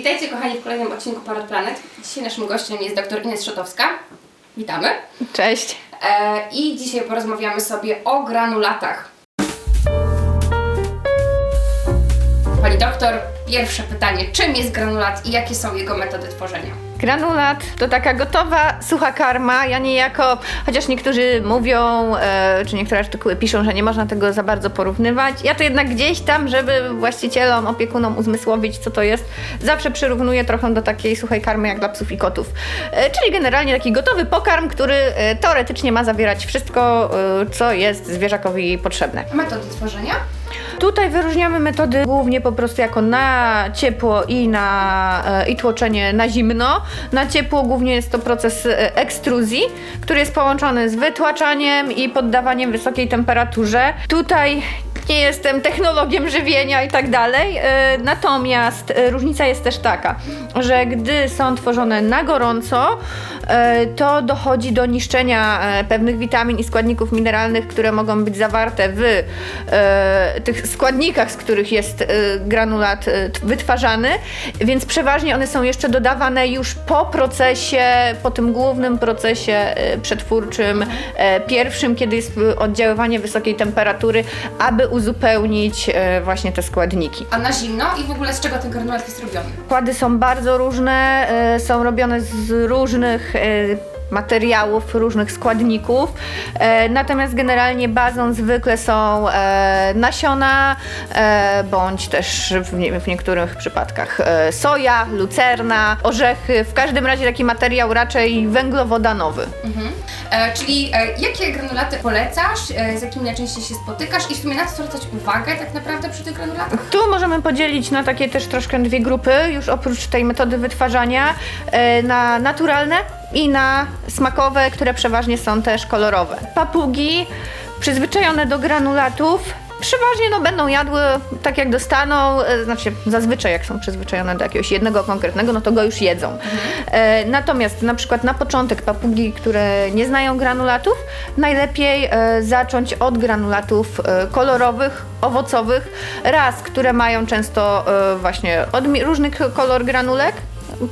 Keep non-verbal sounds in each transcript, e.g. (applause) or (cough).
Witajcie kochani w kolejnym odcinku Parad Planet. Dzisiaj naszym gościem jest dr Ines Szotowska. Witamy. Cześć. E, I dzisiaj porozmawiamy sobie o granulatach. Pani doktor, pierwsze pytanie. Czym jest granulat i jakie są jego metody tworzenia? Granulat to taka gotowa, sucha karma. Ja niejako, chociaż niektórzy mówią, e, czy niektóre artykuły piszą, że nie można tego za bardzo porównywać, ja to jednak gdzieś tam, żeby właścicielom, opiekunom uzmysłowić, co to jest, zawsze przyrównuję trochę do takiej suchej karmy jak dla psów i kotów. E, czyli generalnie taki gotowy pokarm, który e, teoretycznie ma zawierać wszystko, e, co jest zwierzakowi potrzebne. Metody tworzenia? Tutaj wyróżniamy metody głównie po prostu jako na ciepło i na e, i tłoczenie na zimno. Na ciepło głównie jest to proces e, ekstruzji, który jest połączony z wytłaczaniem i poddawaniem wysokiej temperaturze. Tutaj nie jestem technologiem żywienia i tak dalej, e, natomiast e, różnica jest też taka, że gdy są tworzone na gorąco, e, to dochodzi do niszczenia pewnych witamin i składników mineralnych, które mogą być zawarte w tych składnikach, z których jest granulat wytwarzany, więc przeważnie one są jeszcze dodawane już po procesie, po tym głównym procesie przetwórczym, pierwszym, kiedy jest oddziaływanie wysokiej temperatury, aby uzupełnić e, właśnie te składniki. A na zimno i w ogóle z czego ten granulat jest robiony? Składy są bardzo różne, e, są robione z różnych e, materiałów, różnych składników. E, natomiast generalnie bazą zwykle są e, nasiona, e, bądź też w, nie, w niektórych przypadkach e, soja, lucerna, orzechy. W każdym razie taki materiał raczej węglowodanowy. Mhm. E, czyli e, jakie granulaty polecasz, e, z jakimi najczęściej się spotykasz i w sumie na co zwracać uwagę tak naprawdę przy tych granulatach? Tu możemy podzielić na takie też troszkę dwie grupy, już oprócz tej metody wytwarzania, e, na naturalne i na smakowe, które przeważnie są też kolorowe. Papugi przyzwyczajone do granulatów przeważnie no, będą jadły tak jak dostaną, e, znaczy zazwyczaj jak są przyzwyczajone do jakiegoś jednego konkretnego, no to go już jedzą. E, natomiast na przykład na początek papugi, które nie znają granulatów, najlepiej e, zacząć od granulatów e, kolorowych, owocowych, raz, które mają często e, właśnie odmi- różny k- kolor granulek,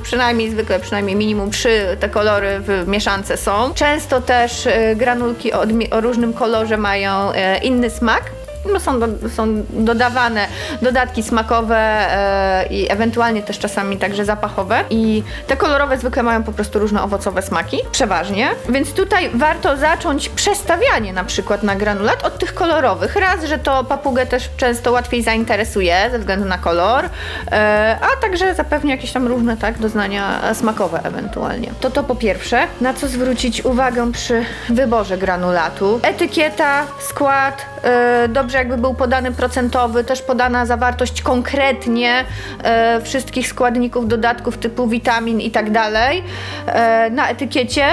przynajmniej zwykle, przynajmniej minimum trzy te kolory w mieszance są. Często też e, granulki o, o różnym kolorze mają e, inny smak. No są, do, są dodawane dodatki smakowe e, i ewentualnie też czasami także zapachowe. I te kolorowe zwykle mają po prostu różne owocowe smaki, przeważnie. Więc tutaj warto zacząć przestawianie na przykład na granulat od tych kolorowych. Raz, że to papugę też często łatwiej zainteresuje ze względu na kolor, e, a także zapewni jakieś tam różne tak, doznania smakowe ewentualnie. To to po pierwsze. Na co zwrócić uwagę przy wyborze granulatu? Etykieta, skład, e, dobrze jakby był podany procentowy, też podana zawartość konkretnie e, wszystkich składników, dodatków typu witamin i tak dalej e, na etykiecie,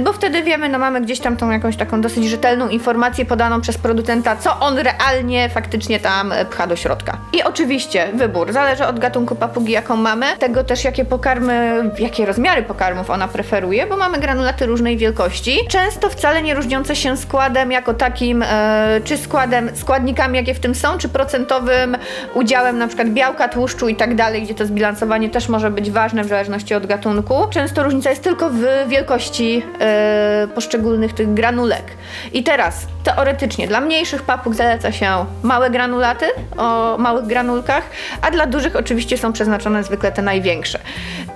bo wtedy wiemy, no mamy gdzieś tam tą jakąś taką dosyć rzetelną informację podaną przez producenta, co on realnie faktycznie tam pcha do środka. I oczywiście wybór, zależy od gatunku papugi, jaką mamy, tego też jakie pokarmy, jakie rozmiary pokarmów ona preferuje, bo mamy granulaty różnej wielkości, często wcale nie różniące się składem jako takim, e, czy składem, składnikami jakie w tym są, czy procentowym udziałem na przykład białka, tłuszczu i tak dalej, gdzie to zbilansowanie też może być ważne w zależności od gatunku. Często różnica jest tylko w wielkości e, poszczególnych tych granulek. I teraz teoretycznie dla mniejszych papug zaleca się małe granulaty o małych granulkach, a dla dużych oczywiście są przeznaczone zwykle te największe.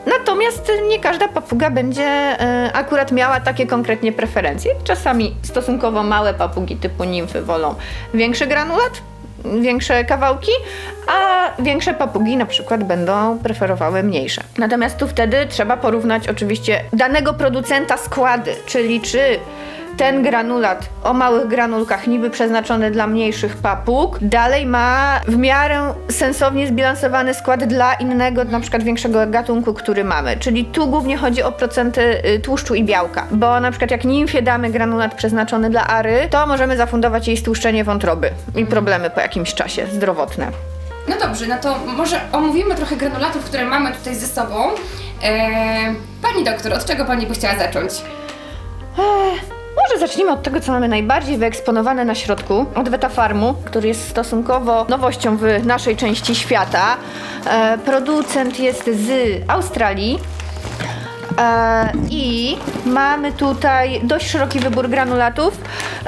Natomiast nie każda papuga będzie e, akurat miała takie konkretnie preferencje. Czasami stosunkowo małe papugi typu nimfy wolą większy granulat, większe kawałki, a większe papugi na przykład będą preferowały mniejsze. Natomiast tu wtedy trzeba porównać oczywiście danego producenta składy, czyli czy ten granulat o małych granulkach, niby przeznaczony dla mniejszych papug, dalej ma w miarę sensownie zbilansowany skład dla innego, na przykład większego gatunku, który mamy. Czyli tu głównie chodzi o procenty y, tłuszczu i białka, bo na przykład jak nimfie damy granulat przeznaczony dla ary, to możemy zafundować jej stłuszczenie wątroby i problemy po jakimś czasie zdrowotne. No dobrze, no to może omówimy trochę granulatów, które mamy tutaj ze sobą. E, pani doktor, od czego pani by chciała zacząć? Ech, może zacznijmy od tego, co mamy najbardziej wyeksponowane na środku, od Vetafarmu, który jest stosunkowo nowością w naszej części świata. E, producent jest z Australii. E, I mamy tutaj dość szeroki wybór granulatów,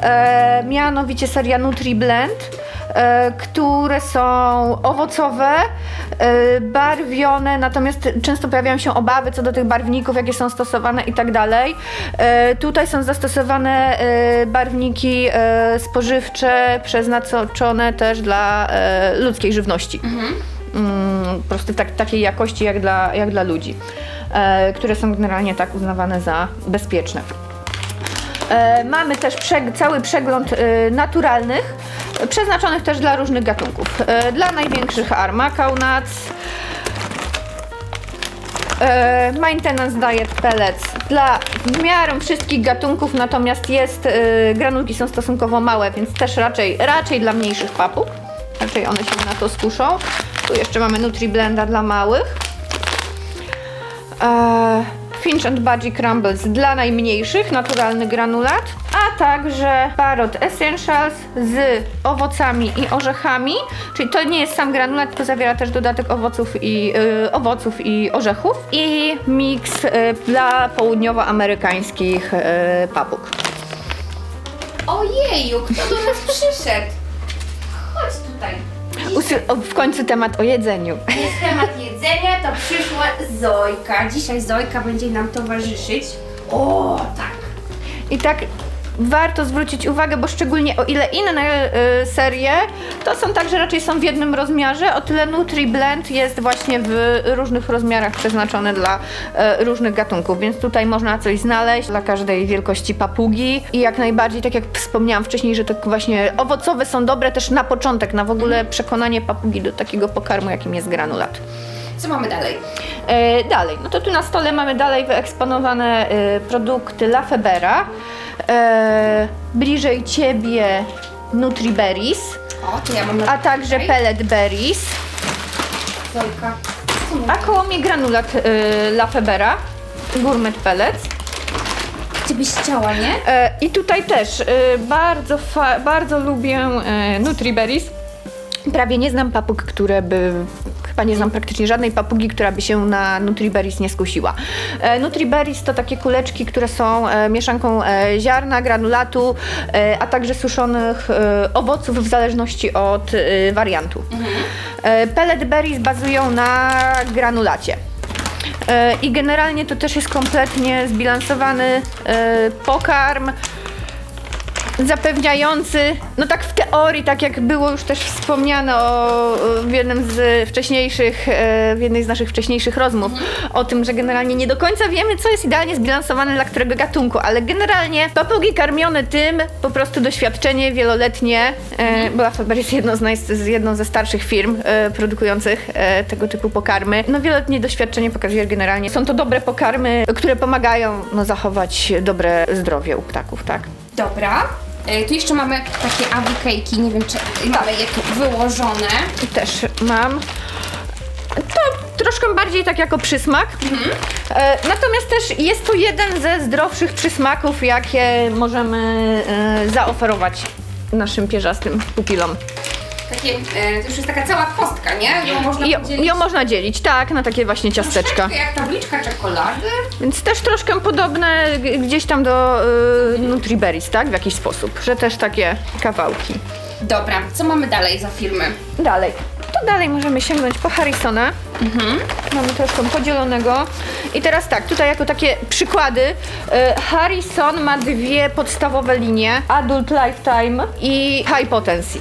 e, mianowicie seria Nutri Blend, które są owocowe, e, barwione, natomiast często pojawiają się obawy co do tych barwników, jakie są stosowane i tak dalej. E, Tutaj są zastosowane e, barwniki e, spożywcze przeznaczone też dla e, ludzkiej żywności mm, po prostu tak, takiej jakości jak dla, jak dla ludzi, e, które są generalnie tak uznawane za bezpieczne. E, mamy też cały przegląd e, naturalnych, przeznaczonych też dla różnych gatunków. E, dla największych Arma, e, Maintenance Diet Pellets dla w miarę wszystkich gatunków, natomiast jest, granulki są stosunkowo małe, więc też raczej, raczej dla mniejszych papug. Raczej one się na to skuszą. Tu jeszcze mamy Nutri Blenda dla małych. Finch and Budgie Crumbles dla najmniejszych, naturalny granulat, a także Parrot Essentials z owocami i orzechami, czyli to nie jest sam granulat, to zawiera też dodatek owoców i, y, owoców i orzechów i miks y, dla południowoamerykańskich y, papug. Ojeju, kto do nas przyszedł? Chodź tutaj. O, w końcu temat o jedzeniu. Jest temat jedzenia, to przyszła Zojka. Dzisiaj Zojka będzie nam towarzyszyć. O, tak. I tak warto zwrócić uwagę, bo szczególnie o ile inne y, serie, to są także raczej są w jednym rozmiarze, o tyle Nutri Blend jest właśnie w różnych rozmiarach przeznaczony dla y, różnych gatunków, więc tutaj można coś znaleźć dla każdej wielkości papugi i jak najbardziej, tak jak wspomniałam wcześniej, że to właśnie owocowe są dobre też na początek, na w ogóle przekonanie papugi do takiego pokarmu, jakim jest granulat. Co mamy dalej? E, dalej, no to tu na stole mamy dalej wyeksponowane e, produkty Lafebera. E, bliżej ciebie Nutriberries, O, to ja mam a także. Pellet Berries, a koło mnie granulat Lafebera, Gourmet Pellets. Ty byś chciała, nie? I tutaj też bardzo, bardzo lubię Nutriberries. Prawie nie znam papug, które by. Chyba nie znam praktycznie żadnej papugi, która by się na Nutriberries nie skusiła. E, Nutriberries to takie kuleczki, które są e, mieszanką e, ziarna, granulatu, e, a także suszonych e, owoców w zależności od e, wariantu. E, pellet berries bazują na granulacie. E, I generalnie to też jest kompletnie zbilansowany e, pokarm, zapewniający, no tak w teorii, tak jak było już też wspomniane o, w jednym z wcześniejszych, e, w jednej z naszych wcześniejszych rozmów, o tym, że generalnie nie do końca wiemy, co jest idealnie zbilansowane dla którego gatunku, ale generalnie papugi karmione tym, po prostu doświadczenie wieloletnie, e, bo Lafaber jest jedną z, naj, jedną ze starszych firm e, produkujących tego typu pokarmy. No wieloletnie doświadczenie pokazuje, że generalnie są to dobre pokarmy, które pomagają no, zachować dobre zdrowie u ptaków, tak? Dobra. E, tu jeszcze mamy takie awikejki, nie wiem czy mamy je tu wyłożone. I też mam. To troszkę bardziej tak jako przysmak. E, natomiast też jest to jeden ze zdrowszych przysmaków, jakie możemy e, zaoferować naszym pierzastym pupilom. Takie, e, to już jest taka cała kostka, nie? Ją można podzielić ją można dzielić, tak, na takie właśnie ciasteczka. troszeczkę jak tabliczka czekolady. Więc też troszkę podobne g- gdzieś tam do y, Nutriberries, tak? W jakiś sposób, że też takie kawałki. Dobra, co mamy dalej za firmy? Dalej. To dalej możemy sięgnąć po Harrisona. Mamy troszkę podzielonego. I teraz tak, tutaj jako takie przykłady. e, Harrison ma dwie podstawowe linie. Adult Lifetime i High Potency.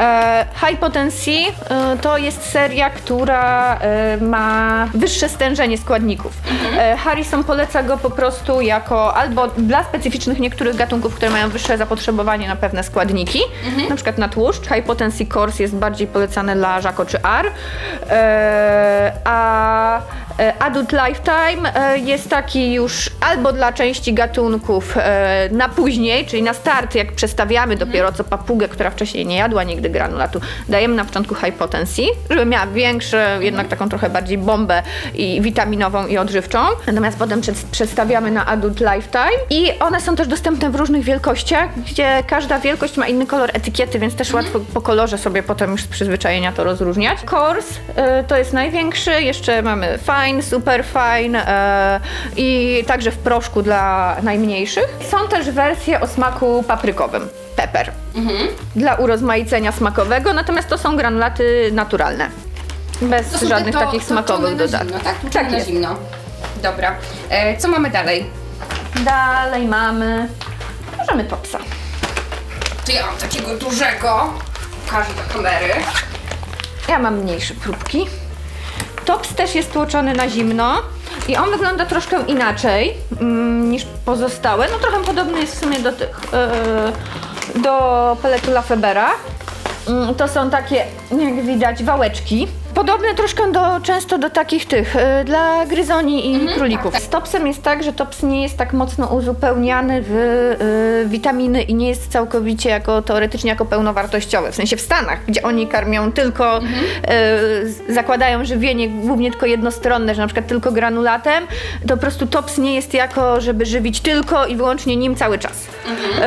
E, High Potency e, to jest seria, która e, ma wyższe stężenie składników. Harrison poleca go po prostu jako albo dla specyficznych niektórych gatunków, które mają wyższe zapotrzebowanie na pewne składniki, na przykład na tłuszcz. High Potency Course jest bardziej polecane dla Żako czy Ar, e, a Adult Lifetime e, jest taki już albo dla części gatunków e, na później, czyli na start, jak przestawiamy dopiero co papugę, która wcześniej nie jadła nigdy granulatu, dajemy na początku high potency, żeby miała większe, jednak taką trochę bardziej bombę i witaminową i odżywczą. Natomiast potem przestawiamy na Adult Lifetime i one są też dostępne w różnych wielkościach, gdzie każda wielkość ma inny kolor etykiety, więc też łatwo po kolorze sobie potem już z przyzwyczajenia to rozróżniać. Kors to jest największy, jeszcze mamy Fine, Super Fine y, i także w proszku dla najmniejszych. Są też wersje o smaku paprykowym, pepper, dla urozmaicenia smakowego, natomiast to są granulaty naturalne. Bez To są żadnych to- takich to smakowych tłuczone na dodatków. Zimno, tak? Tłuczone Tak na jest. zimno. Dobra. E, co mamy dalej? Dalej mamy. Możemy topsa. Tu ja mam takiego dużego. Pokażę do kamery. Ja mam mniejsze próbki. Tops też jest tłoczony na zimno i on wygląda troszkę inaczej mm, niż pozostałe. No trochę podobny jest w sumie do tych, yy, do peletu Lafebera. Mm, to są takie, jak widać, wałeczki. Podobne troszkę do, często do takich tych, y, dla gryzoni i królików. tak, Z topsem jest tak, że tops nie jest tak mocno uzupełniany w y, witaminy i nie jest całkowicie jako, teoretycznie jako pełnowartościowy. W sensie w Stanach, gdzie oni karmią tylko, y, z- zakładają żywienie głównie tylko jednostronne, że na przykład tylko granulatem, to po prostu tops nie jest jako, żeby żywić tylko i wyłącznie nim cały czas.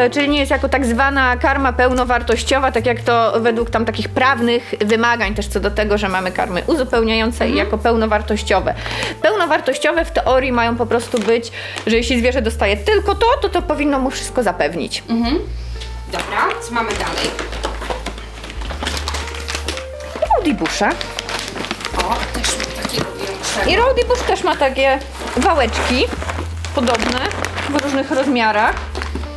Y, czyli nie jest jako tak zwana karma pełnowartościowa, tak jak to według tam takich prawnych wymagań też co do tego, że mamy karmy uzupełniające i jako pełnowartościowe. Pełnowartościowe w teorii mają po prostu być, że jeśli zwierzę dostaje tylko to, to to powinno mu wszystko zapewnić. Mhm. Dobra, co mamy dalej? Rowdy Busha. O, też mam takiego większego. I Rowdy Bush też ma takie wałeczki podobne w różnych rozmiarach.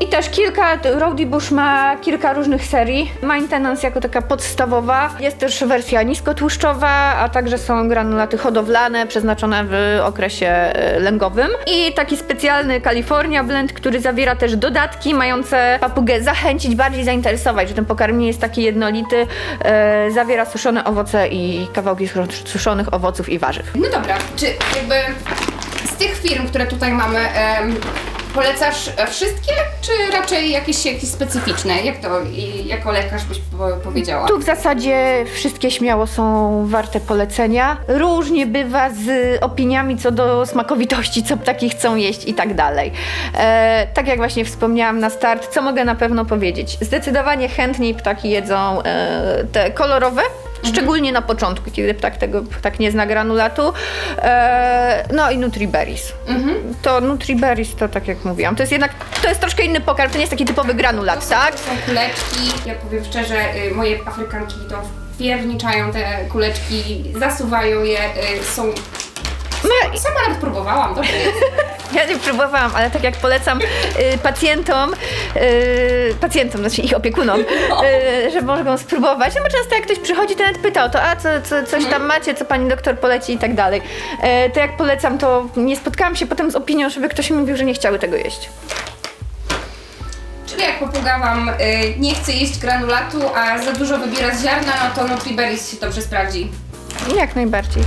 I też kilka, Rowdy Bush ma kilka różnych serii. Maintenance jako taka podstawowa. Jest też wersja niskotłuszczowa, a także są granulaty hodowlane przeznaczone w okresie e, lęgowym. I taki specjalny California Blend, który zawiera też dodatki mające papugę zachęcić, bardziej zainteresować, że ten pokarm nie jest taki jednolity. E, zawiera suszone owoce i kawałki suszonych owoców i warzyw. No dobra, czy jakby z tych firm, które tutaj mamy, em, polecasz e, wszystkie, czy raczej jakieś, jakieś specyficzne? Jak to i jako lekarz byś po- powiedziała? Tu w zasadzie wszystkie śmiało są warte polecenia. Różnie bywa z opiniami co do smakowitości, co ptaki chcą jeść i tak dalej. E, tak jak właśnie wspomniałam na start, co mogę na pewno powiedzieć? Zdecydowanie chętniej ptaki jedzą e, te kolorowe. Szczególnie na początku, kiedy ptak tego ptak nie zna granulatu. E, no i Nutriberries. To Nutriberries to tak jak mówiłam, to jest jednak, to jest troszkę inny pokarm, to nie jest taki typowy granulat, tak? To są kuleczki, ja powiem szczerze, y, moje afrykanki to wpierniczają te kuleczki, zasuwają je, y, są... My, Sama nawet próbowałam, dobre jest. (laughs) Ja nie próbowałam, ale tak jak polecam y, pacjentom, y, pacjentom, znaczy ich opiekunom, y, że mogą spróbować. No bo często jak ktoś przychodzi, to nawet pyta o to, a co, co, coś tam macie, co pani doktor poleci i tak dalej. Y, to jak polecam, to nie spotkałam się potem z opinią, żeby ktoś mi mówił, że nie chciały tego jeść. Czyli jak papuga wam y, nie chce jeść granulatu, a za dużo wybiera z ziarna, no to Nutriberries się dobrze sprawdzi. Jak najbardziej.